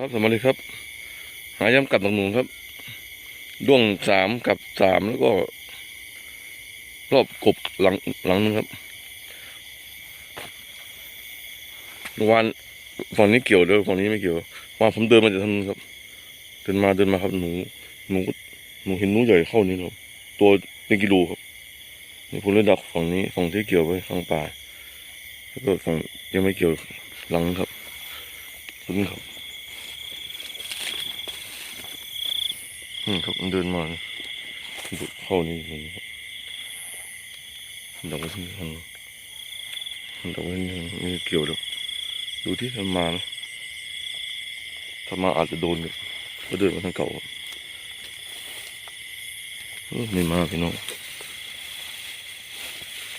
ครับสวัสดีครับ หาย้ำกับหนังนูครับ ด้วงสามกับสามแล้วก็ รอบกบหลังหลังนึงครับวานฝั่งนี้เกี่ยวเด้วยฝั่งนี้ไม่เกี่ยวว่าผมเดินมาจากทางครับเดินมาเดินมาครับหนูหนูหนูเห็นหนูใหญ่เข้านี่ครับ ตัวเป็นกิโลครับนี่ผมเลยดักฝั่งนี้ฝั่งที่เกี่ยวไปข้างป่าแล้วก็ฝั่งยังไม่เกี่ยวหลังครับขอบคุณครับ อืมครับเดินมานะดูเข้านี่มันครับดอกไม้ที่ทางดอกไม้นี่ไม่เกี่ยวหรอกดูที่มันมานะถ้ามาอาจจะโดนก็เดินมาทางเก่าเออไม่มาพี่น้อง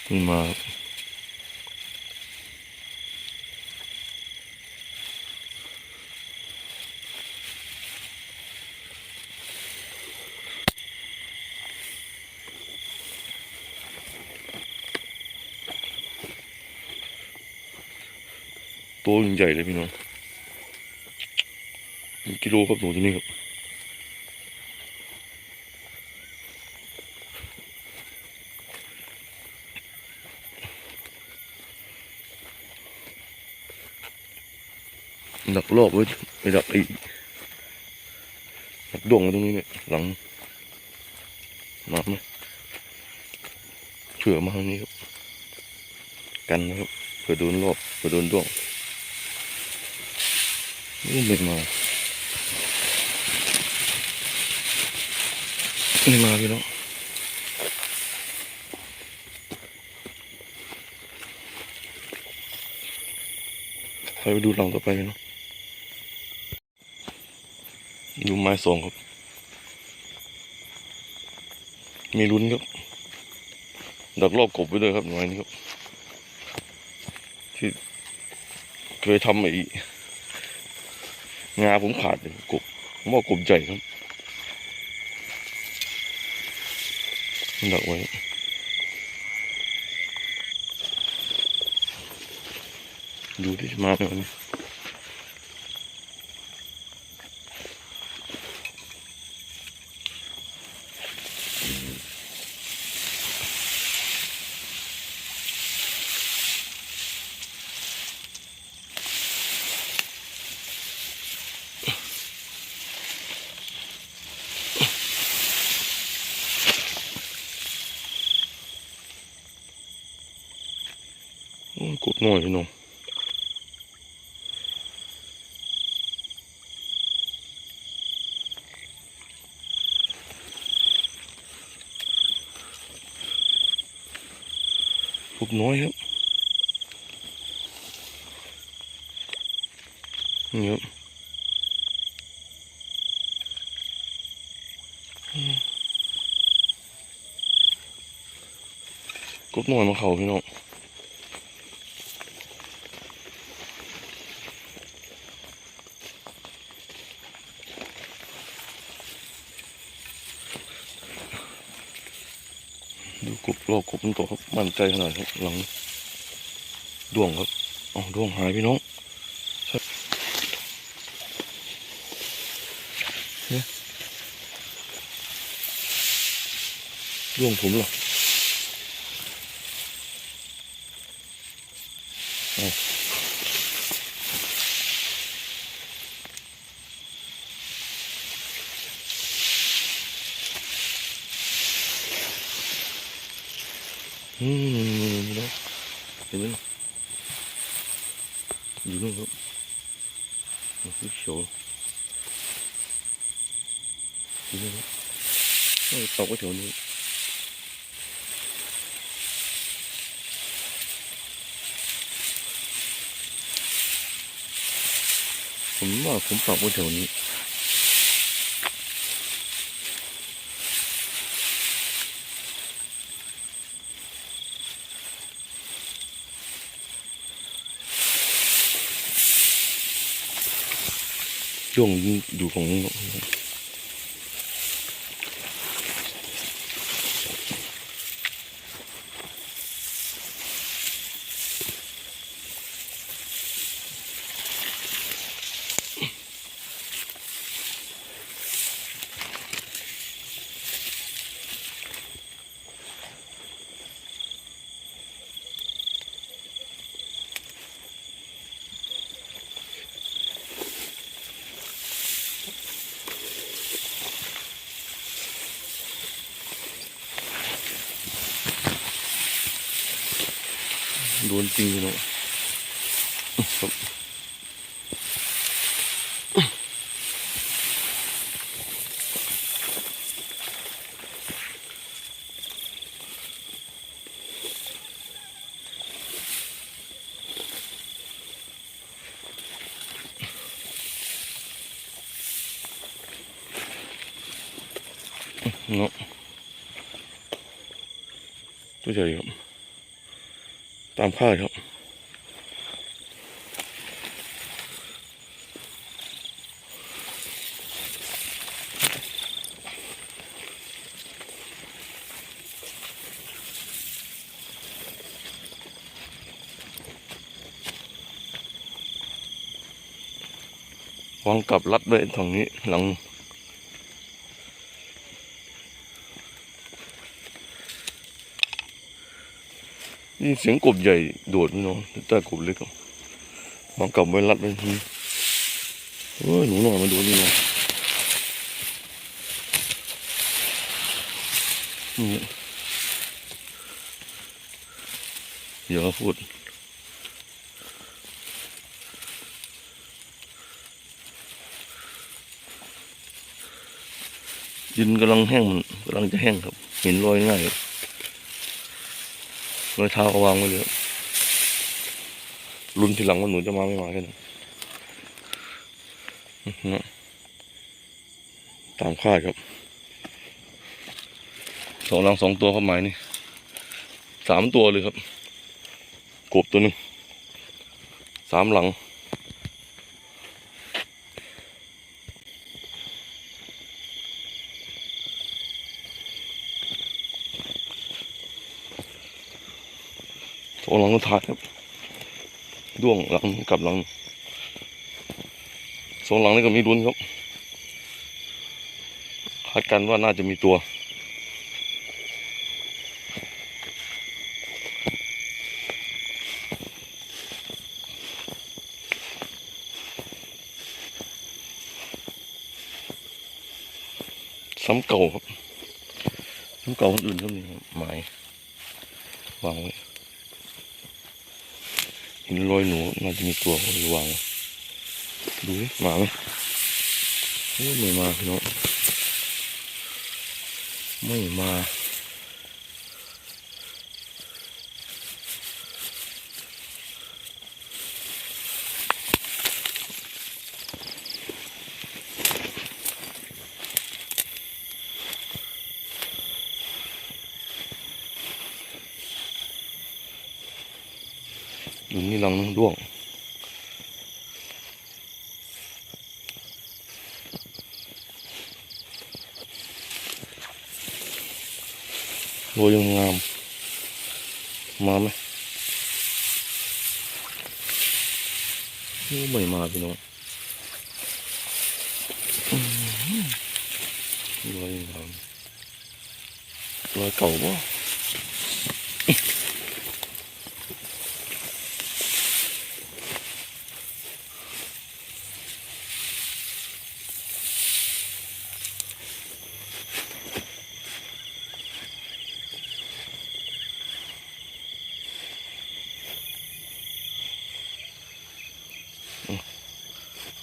ไม่มา ครับตัวใหญ่เลยพี่น้องกิโลครับหนูตัวนี้ครับดักลอกไว้ไปดักไอ้ดักดวงตรงนี้เนี่ยหลังน้ำนะเผื่อมาทางนี้ครับ กันนะครับเผื่อโดนรอบเผื่อโดนดวง นี่ไม่มาไม่มาพี่น้องไปไปดูหลังต่อไปพี่น้องดูไม้สองครับ มีลุ้นครับ ดักรอบกบไว้ด้วยครับหน่อยนี้ครับที่เคยทำไอ้ งาผมขาดเลยกบผมว่ากบใหญ่ครับดักไว้ดูที่มาไหมวันนี้โอ้ยกด หน่อยพี่น้องกบน้อยครับนี่ครับอืมกบหน้อยมาเข่าพี่น้อง ดูกบรอบกบมันโตครับมั่นใจขนาดครับหลังดวงครับอ๋อดวงหายพี่น้องใช่เนี่ยดวงผมเหรออ๋ออืมพี่น้องเห็นไหมอยู่นู่นครับ โอ้ยโชว์อยู่นู่นครับเออตกไว้แถวนี้ผมว่าผมตกไว้แถวนี้ ช่วงอยู่ของ โดนจริงพี่น้องครับเนาะตัวใหญ่ครับ ตามคาดครับวางกลับรัดไว้ตรงนี้หลัง นี่เสียงกบใหญ่โดดพี่น้องแต่กบเล็กครับางกลับไว้รัดไว้ทีเอ้ยหนูหน่อยมาโดนนี่นะนี่อย่าพูดดินกำลังแห้งมันกำลังจะแห้งครับ เห็นรอยง่ายครับ รอยเท้าก็วางไว้เลยครับลุ้นทีหลังว่าหนูจะมาไม่มาแค่นั้นตามคาดครับสองหลังสองตัวเข้าหมายนี่สามตัวเลยครับ กบตัวหนึ่งสามหลัง สองหลังก็ถ่ายครับด้วงหลังกลับหลังสองหลังนี่ก็มีรุนครับคาดกันว่าน่าจะมีตัว ซ้ำเก่าครับซ้ำเก่าคนอื่นก็มีครับหมาย วางไว้ เห็นรอยหนูน่าจะมีตัวหรือวางดูดิมาไหมไม่มาเนาะไม่มา นี่รังนึงด้วงโรยงามมาไหมโอ้ไม่มาพี่น้องอื้อหือโรยงามโรยเก่าบ่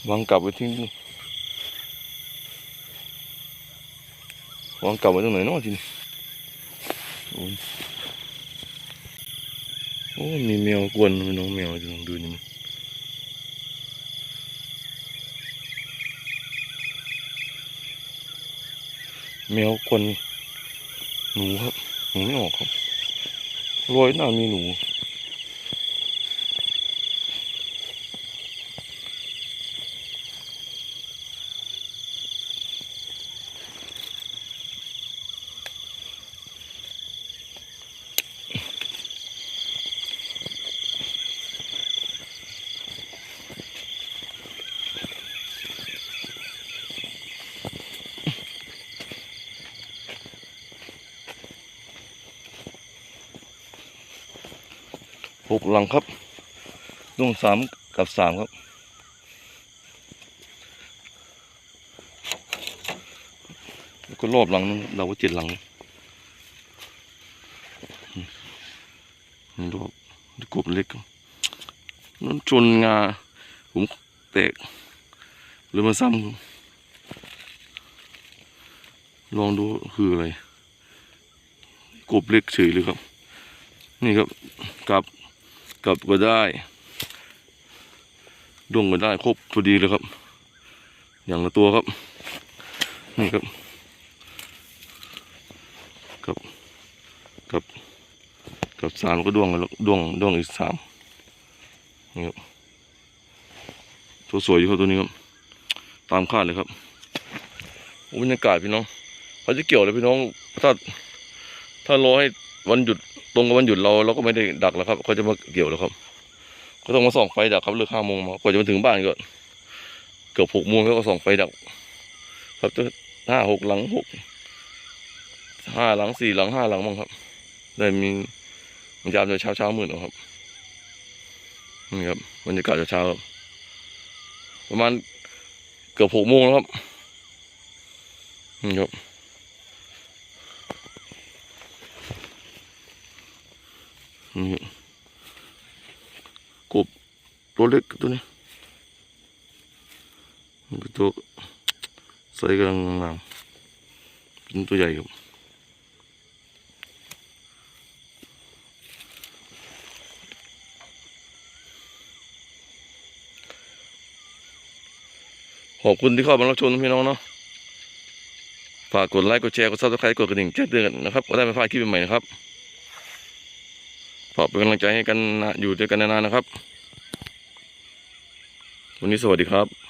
วางกลับไว้ที่วางกลับไว้ตรงไหนเนาะทีนี้โอ้โอ้มีแมวกวนพี่น้องแมวจะลองดูนี่มันแมวกวนหนูครับหนูไม่ออกครับรอยหน้ามีหนู หกหลังครับดวงสามกับสามครับ แล้วก็รอบหลังเราก็เจ็ดหลังนี่รอบกบเล็กนั่นชนงา ผมแตกหรือมาซ้ำลองดูคืออะไร กบเล็กเฉยเลยครับ นี่ครับกับ กับก็ได้ดวงก็ได้ครบพอดีเลยครับ อย่างละตัวครับ นี่ครับกับกับกับสามก็ดวงแล้วดวงดวงอีกสามนี่ครับตัวสวยอยู่ครับตัวนี้ครับ ตามคาดเลยครับบรรยากาศพี่น้องเขาจะเกี่ยวเลยพี่น้องถ้าถ้ารอให้ วันหยุดตรงกับวันหยุดเราเราก็ไม่ได้ดักแล้วครับเขาจะมาเกี่ยวแล้วครับก็ต้องมาส่องไฟดักครับเลิกห้าโมงมากว่าจะมาถึงบ้านก็เกือบหกโมงแล้วก็ส่องไฟดัก ครับจะห้าหกหลังหกห้าหลังสี่หลังห้าหลังมั้งครับ ได้มีมันยามจะเช้าเช้ามืดเอาครับนี่ครับบรรยากาศเช้าครับประมาณเกือบหกโมงแล้วครับนี่ครับ นี่กบตัวเล็กตัวนี้นี่คือตัวไซส์กำลังงามเป็นตัวใหญ่ครับขอบคุณที่เข้ามารับชมนพี่น้องเนาะ ฝากกดไลค์ กดแชร์ กดซับสไครต์กดกระดิ่งแจ้งเตือนนะครับก็ได้ไม่พลาดคลิปใหม่นะครับ กเป็นกำลังใจให้กันนะอยู่ด้วยกันนานๆนะครับ วันนี้สวัสดีครับ